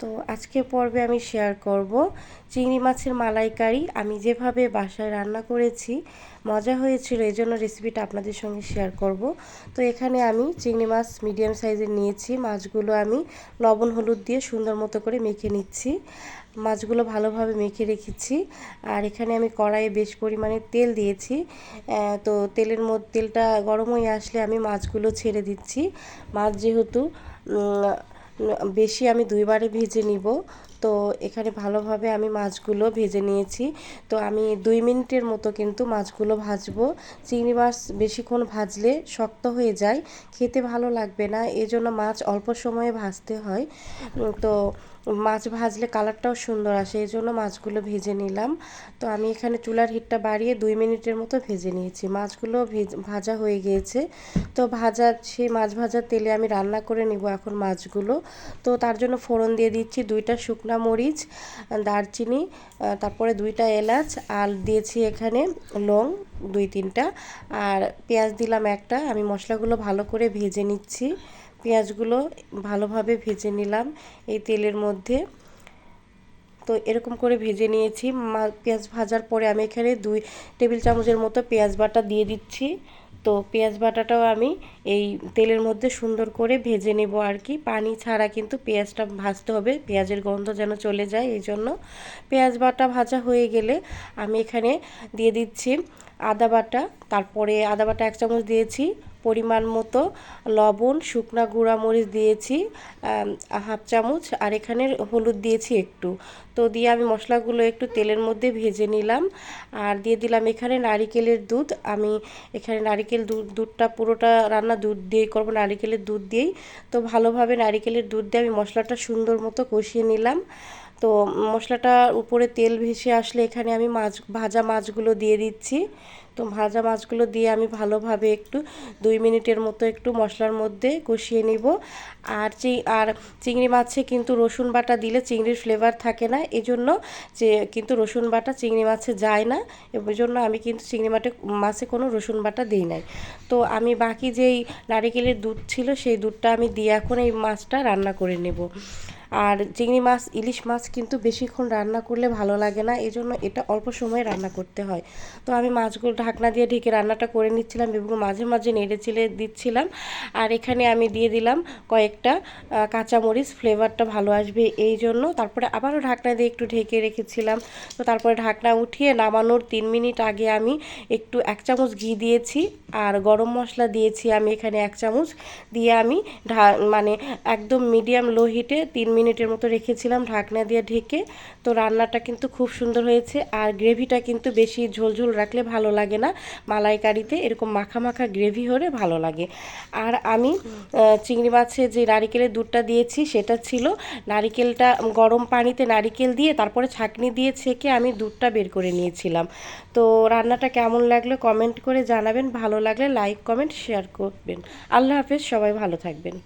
তো আজকে পর্বে আমি শেয়ার করব চিংড়ি মাছের মালাইকারি। আমি যেভাবে বাসায় রান্না করেছি, মজা হয়েছিল এই জন্য রেসিপিটা আপনাদের সঙ্গে শেয়ার করব। তো এখানে আমি চিংড়ি মাছ মিডিয়াম সাইজের নিয়েছি। মাছগুলো আমি লবণ, হলুদ দিয়ে সুন্দর মতো করে মেখে নিচ্ছি। মাছগুলো ভালোভাবে মেখে রেখেছি। আর এখানে আমি কড়াইয়ে বেশ পরিমাণে তেল দিয়েছি। তো তেলের মধ্যে, তেলটা গরম হয়ে আসলে আমি মাছগুলো ছেড়ে দিচ্ছি। মাছ যেহেতু বেশি আমি দুইবারে ভেজে নিব। তো এখানে ভালোভাবে আমি মাছগুলো ভেজে নিয়েছি। তো আমি দুই মিনিটের মতো কিন্তু মাছগুলো ভাজবো। চিংড়ি মাছ বেশিক্ষণ ভাজলে শক্ত হয়ে যায়, খেতে ভালো লাগবে না, এজন্য মাছ অল্প সময়ে ভাজতে হয়। তো মাছ ভাজলে কালারটাও সুন্দর আসে এই জন্য মাছগুলো ভেজে নিলাম। তো আমি এখানে চুলার হিটটা বাড়িয়ে দুই মিনিটের মতো ভেজে নিয়েছি। মাছগুলো ভাজা হয়ে গিয়েছে। তো ভাজা, সেই মাছ ভাজার তেলে আমি রান্না করে নিব এখন মাছগুলো। তো তার জন্য ফোড়ন দিয়ে দিচ্ছি দুইটা শুকনা মরিচ, দারচিনি তারপরে দুইটা এলাচ, আর দিয়েছি এখানে লং দুই তিনটা। আর পেঁয়াজ দিলাম একটা, আমি মশলাগুলো ভালো করে ভেজে নিচ্ছি। পেঁয়াজগুলো ভালোভাবে ভেজে নিলাম এই তেলের মধ্যে। তো এরকম করে ভেজে নিয়েছি। পেঁয়াজ ভাজার পরে আমি এখানে দুই টেবিল চামচের মতো পেঁয়াজ বাটা দিয়ে দিচ্ছি। তো পেঁয়াজ বাটাটাও আমি এই তেলের মধ্যে সুন্দর করে ভেজে নেব আর কি। পানি ছাড়া কিন্তু পেঁয়াজটা ভাজতে হবে, পেঁয়াজের গন্ধ যেন চলে যায় এই জন্য। পেঁয়াজ বাটা ভাজা হয়ে গেলে আমি এখানে দিয়ে দিচ্ছি আদা বাটা, তারপরে আদা বাটা এক চামচ দিয়েছি পরিমাণ মতো লবণ, শুকনা গুঁড়া মরিচ দিয়েছি হাফ চামচ, আর এখানে হলুদ দিয়েছি একটু। তো দিয়ে আমি মশলাগুলো একটু তেলের মধ্যে ভেজে নিলাম। আর দিয়ে দিলাম এখানে নারিকেলের দুধ। আমি এখানে নারিকেল দুধ দুধটা পুরোটা রান্না দুধ দিয়েই করব, নারিকেলের দুধ দিয়েই। তো ভালোভাবে নারিকেলের দুধ দিয়ে আমি মশলাটা সুন্দর মতো কষিয়ে নিলাম। তো মশলাটার উপরে তেল ভেসে আসলে এখানে আমি মাছ, ভাজা মাছগুলো দিয়ে দিচ্ছি। তো ভাজা মাছগুলো দিয়ে আমি ভালোভাবে একটু দুই মিনিটের মতো একটু মশলার মধ্যে কষিয়ে নিব। আর চি, আর চিংড়ি মাছে কিন্তু রসুন বাটা দিলে চিংড়ির ফ্লেভার থাকে না। এজন্য যে কিন্তু রসুন বাটা চিংড়ি মাছে যায় না। এই জন্য আমি কিন্তু চিংড়ি মাঠে মাছে কোনো রসুন বাটা দিই নাই। তো আমি বাকি যেই নারিকেলের দুধ ছিল সেই দুধটা আমি দিয়ে এখন এই মাছটা রান্না করে নেব। আর চিংড়ি মাছ, ইলিশ মাছ কিন্তু বেশিক্ষণ রান্না করলে ভালো লাগে না এই জন্য এটা অল্প সময়ে রান্না করতে হয়। তো আমি মাছগুলো ঢাকনা দিয়ে ঢেকে রান্নাটা করে নিচ্ছিলাম, এবং মাঝে মাঝে নেড়ে চেলে দিচ্ছিলাম। আর এখানে আমি দিয়ে দিলাম কয়েকটা কাঁচামরিচ, ফ্লেভারটা ভালো আসবে এই জন্য। তারপরে আবারও ঢাকনা দিয়ে একটু ঢেকে রেখেছিলাম। তো তারপরে ঢাকনা উঠিয়ে নামানোর তিন মিনিট আগে আমি একটু এক চামচ ঘি দিয়েছি, আর গরম মশলা দিয়েছি আমি এখানে এক চামচ। দিয়ে আমি মানে একদম মিডিয়াম লো হিটে তিন মিনিটের মতো রেখেছিলাম ঢাকনা দিয়ে ঢেকে। তো রান্নাটা কিন্তু খুব সুন্দর হয়েছে আর গ্রেভিটা কিন্তু বেশি ঝোলঝোল রাখলে ভালো লাগে না। মালাইকারিতে এরকম মাখা মাখা গ্রেভি হলে ভালো লাগে। আর আমি চিংড়ি মাছে যে নারিকেলের দুধটা দিয়েছি সেটা ছিল নারিকেলটা গরম পানিতে নারিকেল দিয়ে তারপরে ছাঁকনি দিয়ে ছেঁকে আমি দুধটা বের করে নিয়েছিলাম। তো রান্নাটা কেমন লাগল কমেন্ট করে জানাবেন। ভালো লাগলে লাইক, কমেন্ট, শেয়ার করবেন। আল্লাহ হাফেজ, সবাই ভালো থাকবেন।